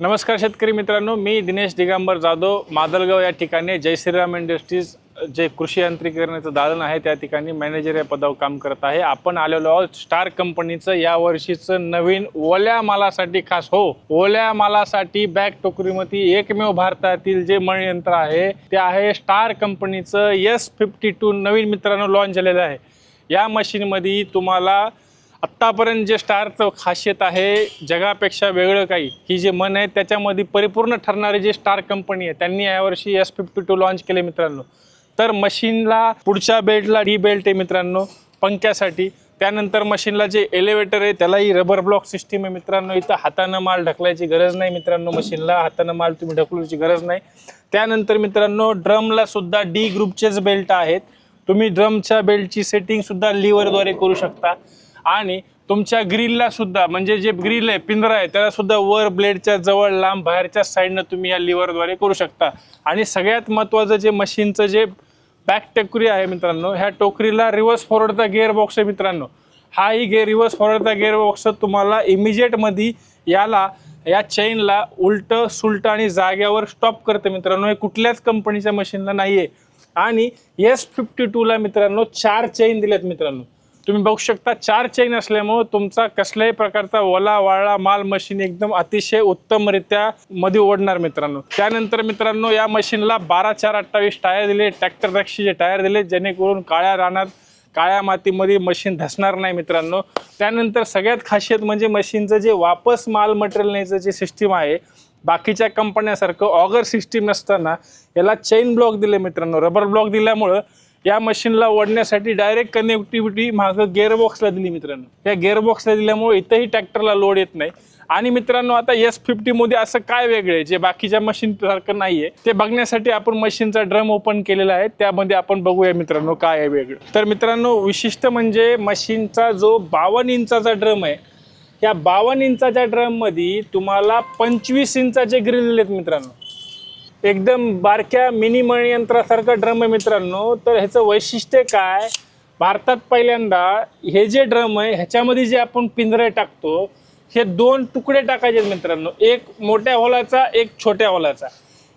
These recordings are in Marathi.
नमस्कार शेतकरी मित्रांनो मी दिनेश दिगंबर जाधव मादलगाव या ठिकाणी जय श्रीराम इंडस्ट्रीज जे कृषी यांत्रिकीकरणाचं दालन आहे त्या ठिकाणी मॅनेजर या पदावर काम करत आहे. आपण आलेलो आहोत स्टार कंपनीचं या वर्षीचं नवीन ओल्या मालासाठी खास हो ओल्या मालासाठी बॅग टोकरीमध्ये एकमेव भारतातील जे मळयंत्र आहे ते आहे स्टार कंपनीचं एस फिफ्टी टू नवीन मित्रांनो लॉन्च झालेलं आहे. या मशीनमध्ये तुम्हाला आत्तापर्यंत जे स्टारचं खासियत आहे जगापेक्षा वेगळं काही ही जे मन आहे त्याच्यामध्ये परिपूर्ण ठरणारी जे स्टार कंपनी आहे त्यांनी यावर्षी एस फिफ्टी टू लॉन्च केले मित्रांनो. तर मशीनला पुढच्या बेल्टला डी बेल्ट आहे मित्रांनो पंख्यासाठी. त्यानंतर मशीनला जे एलिव्हेटर आहे त्यालाही रबर ब्लॉक सिस्टीम आहे मित्रांनो. इथं हातानं माल ढकलायची गरज नाही मित्रांनो मशीनला हातानं माल तुम्ही ढकलूची गरज नाही. त्यानंतर मित्रांनो ड्रमला सुद्धा डी ग्रुपचेच बेल्ट आहेत. तुम्ही ड्रमच्या बेल्टची सेटिंग सुद्धा लिव्हरद्वारे करू शकता. आणि तुमच्या ग्रिलला सुद्धा म्हणजे जे ग्रिल आहे पिंजरा आहे त्याला सुद्धा वर ब्लेडच्या जवळ लांब बाहेरच्या साईडनं तुम्ही या लिव्हरद्वारे करू शकता. आणि सगळ्यात महत्त्वाचं जे मशीनचं जे बॅक टोकरी आहे मित्रांनो ह्या टोकरीला रिव्हर्स फॉरवर्डचा गिअर बॉक्स आहे मित्रांनो. हाही गे रिव्हर्स फॉरवर्डचा गिअर बॉक्स तुम्हाला इमिजिएटमध्ये याला या चेनला उलट सुलट आणि जाग्यावर स्टॉप करते मित्रांनो. हे कुठल्याच कंपनीच्या मशीनला नाही आहे आणि एस फिफ्टी टूला मित्रांनो चार चेन दिल्यात मित्रांनो. तुम्ही बघू शकता चार चेन असल्यामुळं तुमचा कसल्याही प्रकारचा ओला वाळा माल मशीन एकदम अतिशय उत्तमरित्या मध्ये ओढणार मित्रांनो. त्यानंतर मित्रांनो या मशीनला बारा चार अठ्ठावीस टायर दिले ट्रॅक्टर रक्षीचे टायर दिले जेणेकरून काळ्या रानात काळ्या मातीमध्ये मशीन धसणार नाही मित्रांनो. त्यानंतर सगळ्यात खासियत म्हणजे मशीनचं जे वापस माल मटेरियल न्यायचं जे सिस्टीम आहे बाकीच्या कंपन्यासारखं ऑगर सिस्टीम नसताना याला चेन ब्लॉक दिले मित्रांनो. रबर ब्लॉक दिल्यामुळं या मशीनला ओढण्यासाठी डायरेक्ट कनेक्टिव्हिटी मागं गेअरबॉक्सला दिली मित्रांनो. या गेअरबॉक्सला दिल्यामुळे इथंही ट्रॅक्टरला लोड येत नाही. आणि मित्रांनो आता एस फिफ्टीमध्ये असं काय वेगळं आहे? जे बाकीच्या मशीन सारखं नाही आहे ते बघण्यासाठी आपण मशीनचा ड्रम ओपन केलेला आहे. त्यामध्ये आपण बघूया मित्रांनो काय आहे वेगळं. तर मित्रांनो विशिष्ट म्हणजे मशीनचा जो बावन्न इंचाचा ड्रम आहे या बावन्न इंचाच्या ड्रममध्ये तुम्हाला पंचवीस इंचाचे ग्रिल दिलेत मित्रांनो. एकदम बारक्या मिनी यंत्रासारखं ड्रम आहे मित्रांनो. तर ह्याचं वैशिष्ट्य काय? भारतात पहिल्यांदा हे जे ड्रम आहे ह्याच्यामध्ये जे आपण पिंजरे टाकतो हे दोन तुकडे टाकायचे आहेत मित्रांनो. एक मोठ्या हॉलाचा एक छोट्या होलाचा.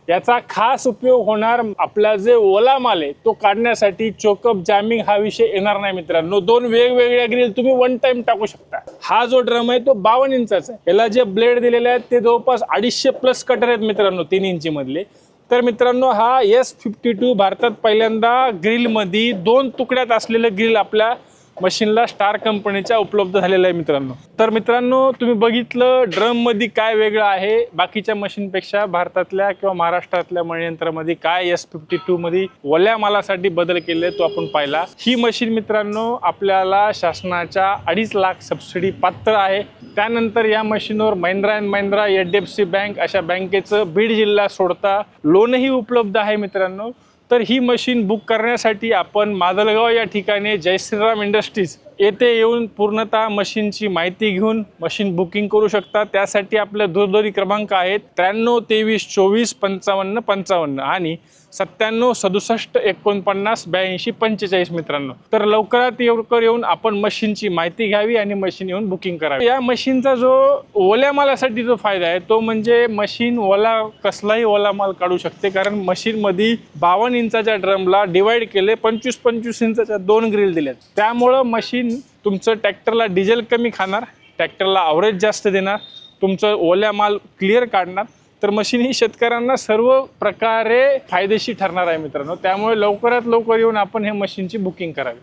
याचा खास उपयोग होणार आपला जे ओला माल आहे तो काढण्यासाठी चोकअप जॅमिंग हा विषय येणार नाही मित्रांनो. दोन वेगवेगळ्या ग्रिल तुम्ही वन टाइम टाकू शकता. हा जो ड्रम आहे तो बावन्न इंचाचा आहे. याला जे ब्लेड दिलेले आहेत ते जवळपास अडीचशे प्लस कटर आहेत मित्रांनो तीन इंची मधले. तर मित्रांनो हा एस फिफ्टी टू भारतात पहिल्यांदा ग्रिलमध्ये दोन तुकड्यात असलेलं ग्रिल आपल्या मशीनला स्टार कंपनीच्या उपलब्ध झालेल्या आहे मित्रांनो. तर मित्रांनो तुम्ही बघितलं ड्रममध्ये काय वेगळं आहे? बाकीच्या मशीनपेक्षा भारतातल्या किंवा महाराष्ट्रातल्या मणयंत्रामध्ये काय एस फिफ्टी टूमध्ये वल्या मालासाठी बदल केले तो आपण पाहिला. ही मशीन मित्रांनो आपल्याला शासनाच्या अडीच लाख सबसिडी पात्र आहे. त्यानंतर या मशीनवर Mahindra and Mahindra H D F C bank अशा बँकेचं बीड जिल्हा सोडता लोनही उपलब्ध आहे मित्रांनो. तर ही मशीन बुक करण्यासाठी आपण मादलगाव या ठिकाणी जय श्रीराम इंडस्ट्रीज येथे येऊन पूर्णतः मशीनची माहिती घेऊन मशीन बुकिंग करू शकता. त्यासाठी आपले दूरध्वनी क्रमांक आहेत त्र्याण्णव तेवीस चोवीस पंचावन्न पंचावन्न आणि सत्त्याण्णव सदुसष्ट एकोणपन्नास ब्याऐंशी पंचेचाळीस मित्रांनो. तर लवकरात लवकर येऊन आपण मशीनची माहिती घ्यावी आणि मशीन येऊन बुकिंग करावी. या मशीनचा जो ओल्या मालासाठी जो फायदा आहे तो म्हणजे मशीन ओला कसलाही ओला माल काढू शकते. कारण मशीनमध्ये बावन्न इंचाच्या ड्रमला डिवाईड केले पंचवीस पंचवीस इंचाच्या दोन ग्रिल दिल्यात. त्यामुळं मशीन तुमचं ट्रॅक्टरला डिझेल कमी खाणार ट्रॅक्टरला आवरेज जास्त देणार तुमचं ओल्या माल क्लिअर काढणार तर मशीन ही शेतकऱ्यांना सर्व प्रकारे फायदेशीर ठरणार आहे मित्रांनो. त्यामुळे लवकरात लवकर येऊन आपण हे मशीनची बुकिंग करावी.